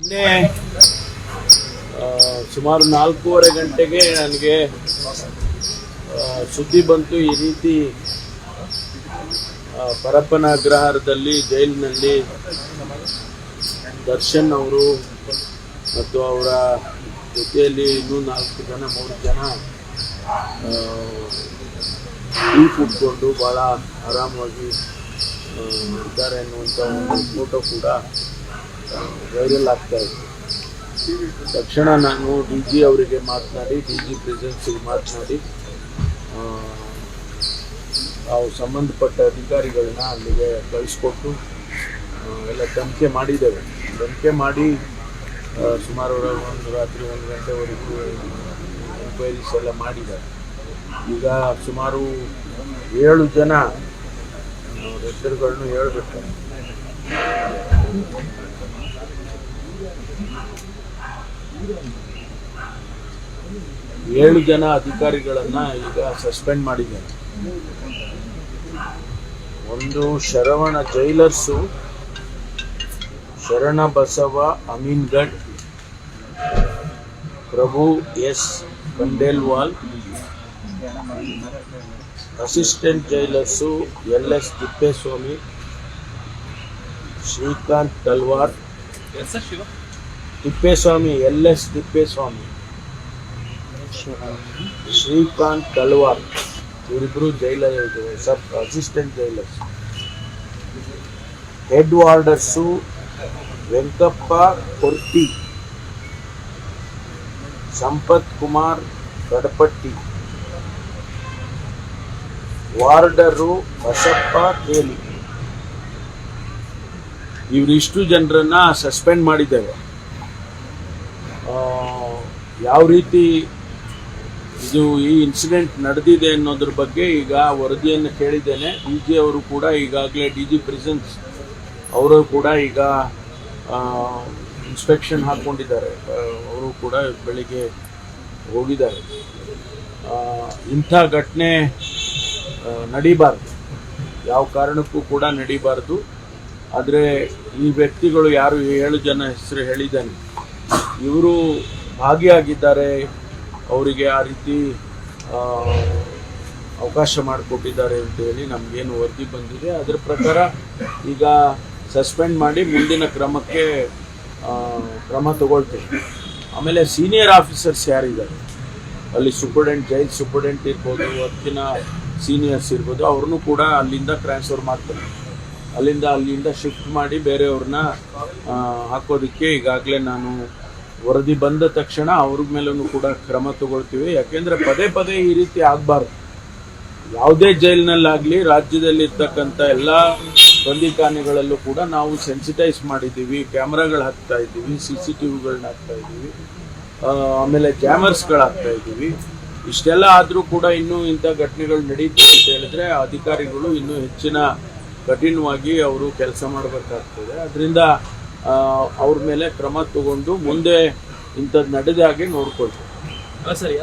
ನಿನ್ನೆ ಸುಮಾರು ನಾಲ್ಕೂವರೆ ಗಂಟೆಗೆ ನನಗೆ ಸುದ್ದಿ ಬಂತು. ಈ ರೀತಿ ಪರಪ್ಪನ ಅಗ್ರಹಾರದಲ್ಲಿ ಜೈಲಿನಲ್ಲಿ ದರ್ಶನ್ ಅವರು ಮತ್ತು ಅವರ ಜೊತೆಯಲ್ಲಿ ಇನ್ನೂ ನಾಲ್ಕು ಜನ, ಮೂರು ಜನ ಟೀ ಕುಟ್ಕೊಂಡು ಭಾಳ ಆರಾಮವಾಗಿ ಇದ್ದಾರೆ ಅನ್ನುವಂಥ ಒಂದು ಫೋಟೋ ಕೂಡ ವೈರಲ್ ಆಗ್ತಾ ಇದೆ. ತಕ್ಷಣ ನಾನು ಡಿ ಜಿ ಅವರಿಗೆ ಮಾತನಾಡಿ, ಡಿ ಜಿ ಪ್ರೆಸೆನ್ಸಿಗೆ ಮಾತನಾಡಿ ನಾವು ಸಂಬಂಧಪಟ್ಟ ಅಧಿಕಾರಿಗಳನ್ನ ಅಲ್ಲಿಗೆ ಕಳಿಸ್ಕೊಟ್ಟು ಎಲ್ಲ ತನಿಖೆ ಮಾಡಿದ್ದೇವೆ. ತನಿಖೆ ಮಾಡಿ ಸುಮಾರು ಒಂದು ರಾತ್ರಿ ಒಂದು ಗಂಟೆವರೆಗೂ ಎನ್ಕ್ವೈರೀಸ್ ಎಲ್ಲ ಮಾಡಿದ್ದಾರೆ. ಈಗ ಸುಮಾರು ಏಳು ಜನ ಹೆಸರುಗಳನ್ನು ಹೇಳ್ಬೇಕು. ಏಳು ಜನ ಅಧಿಕಾರಿಗಳನ್ನ ಈಗ ಸಸ್ಪೆಂಡ್ ಮಾಡಿದ್ದಾರೆ. ಒಂದು Sharavana jailers, Sharana Basava Aminagad Prabhu S Khandelwal, assistant jailers L S Thippeswamy, Srikanth Talwar Thippeswamy, L S Thippeswamy, Srikanth Talwar ಇವರಿಬ್ಬರು jailer sub assistant jailers. Head warders Venkappa Korti Sampath Kumar Kadapatti warder Basappa Keli. ಇವರಿಷ್ಟು ಜನರನ್ನ suspend ಮಾಡಿದ್ದೇವೆ. ಯಾವ ರೀತಿ ಇದು ಈ incident ನಡೆದಿದೆ ಅನ್ನೋದ್ರ ಬಗ್ಗೆ ಈಗ ವರದಿಯನ್ನು ಕೇಳಿದ್ದೇನೆ. ಡಿ ಜಿ ಅವರು ಕೂಡ ಈಗಾಗಲೇ ಡಿ ಜಿ ಪ್ರಿಸನ್ಸ್ ಅವರು ಕೂಡ ಈಗ ಇನ್ಸ್ಪೆಕ್ಷನ್ ಹಾಕ್ಕೊಂಡಿದ್ದಾರೆ ಅವರು ಕೂಡ ಬೆಳಿಗ್ಗೆ ಹೋಗಿದ್ದಾರೆ. ಇಂಥ ಘಟನೆ ನಡೀಬಾರ್ದು. ಯಾವ ಕಾರಣಕ್ಕೂ ಕೂಡ ನಡೀಬಾರ್ದು. ಆದರೆ ಈ ವ್ಯಕ್ತಿಗಳು ಯಾರು ಏಳು ಜನ ಹೆಸರು ಹೇಳಿದ್ದಾನೆ. ಇವರು ಭಾಗಿಯಾಗಿದ್ದಾರೆ. ಅವರಿಗೆ ಆ ರೀತಿ ಅವಕಾಶ ಮಾಡಿಕೊಟ್ಟಿದ್ದಾರೆ ಅಂತೇಳಿ ನಮಗೇನು ವರದಿ ಬಂದಿದೆ. ಅದರ ಪ್ರಕಾರ ಈಗ ಸಸ್ಪೆಂಡ್ ಮಾಡಿ ಮುಂದಿನ ಕ್ರಮಕ್ಕೆ ಕ್ರಮ ತಗೊಳ್ತೀವಿ. ಆಮೇಲೆ ಸೀನಿಯರ್ ಆಫೀಸರ್ಸ್ ಯಾರಿದ್ದಾರೆ? ಅಲ್ಲಿ ಸೂಪರ್ಡೆಂಟ್, ಜೈಲ್ ಸೂಪರ್ಡೆಂಟ್ ಇರ್ಬೋದು ಹೊತ್ತಿನ ಸೀನಿಯರ್ಸ್ ಇರ್ಬೋದು, ಅವ್ರನ್ನೂ ಕೂಡ ಅಲ್ಲಿಂದ ಟ್ರಾನ್ಸ್ಫರ್ ಮಾಡ್ತಾರೆ ಅಲ್ಲಿಂದ ಅಲ್ಲಿಂದ ಶಿಫ್ಟ್ ಮಾಡಿ ಬೇರೆಯವ್ರನ್ನ ಹಾಕೋದಕ್ಕೆ ಈಗಾಗಲೇ ನಾನು ವರದಿ ಬಂದ ತಕ್ಷಣ ಅವ್ರ ಮೇಲೂ ಕೂಡ ಕ್ರಮ ತಗೊಳ್ತೀವಿ. ಯಾಕೆಂದ್ರೆ ಪದೇ ಪದೇ ಈ ರೀತಿ ಆಗಬಾರ್ದು. ಯಾವುದೇ ಜೈಲಿನಲ್ಲಾಗಲಿ ರಾಜ್ಯದಲ್ಲಿ ಇರ್ತಕ್ಕಂತ ಎಲ್ಲ ಬಂದಿಖಾನೆಗಳಲ್ಲೂ ಕೂಡ ನಾವು ಸೆನ್ಸಿಟೈಸ್ ಮಾಡಿದ್ದೀವಿ. ಕ್ಯಾಮ್ರಾಗಳು ಹಾಕ್ತಾ ಇದ್ದೀವಿ ಸಿ ಸಿ ಟಿ ವಿಗಳನ್ನ ಹಾಕ್ತಾ ಇದ್ದೀವಿ. ಆಮೇಲೆ ಕ್ಯಾಮರ್ಸ್ಗಳು ಹಾಕ್ತಾ ಇದ್ದೀವಿ. ಇಷ್ಟೆಲ್ಲ ಆದರೂ ಕೂಡ ಇನ್ನೂ ಇಂಥ ಘಟನೆಗಳು ನಡೀತು ಅಂತ ಹೇಳಿದ್ರೆ ಅಧಿಕಾರಿಗಳು ಇನ್ನೂ ಹೆಚ್ಚಿನ ಕಠಿಣವಾಗಿ ಅವರು ಕೆಲಸ ಮಾಡಬೇಕಾಗ್ತದೆ. ಅದರಿಂದ ಅವ್ರ ಮೇಲೆ ಕ್ರಮ ತಗೊಂಡು ಮುಂದೆ ಇಂಥದ್ದು ನಡೆದ ಹಾಗೆ ನೋಡ್ಕೊಳ್ತೀವಿ ಸರಿ.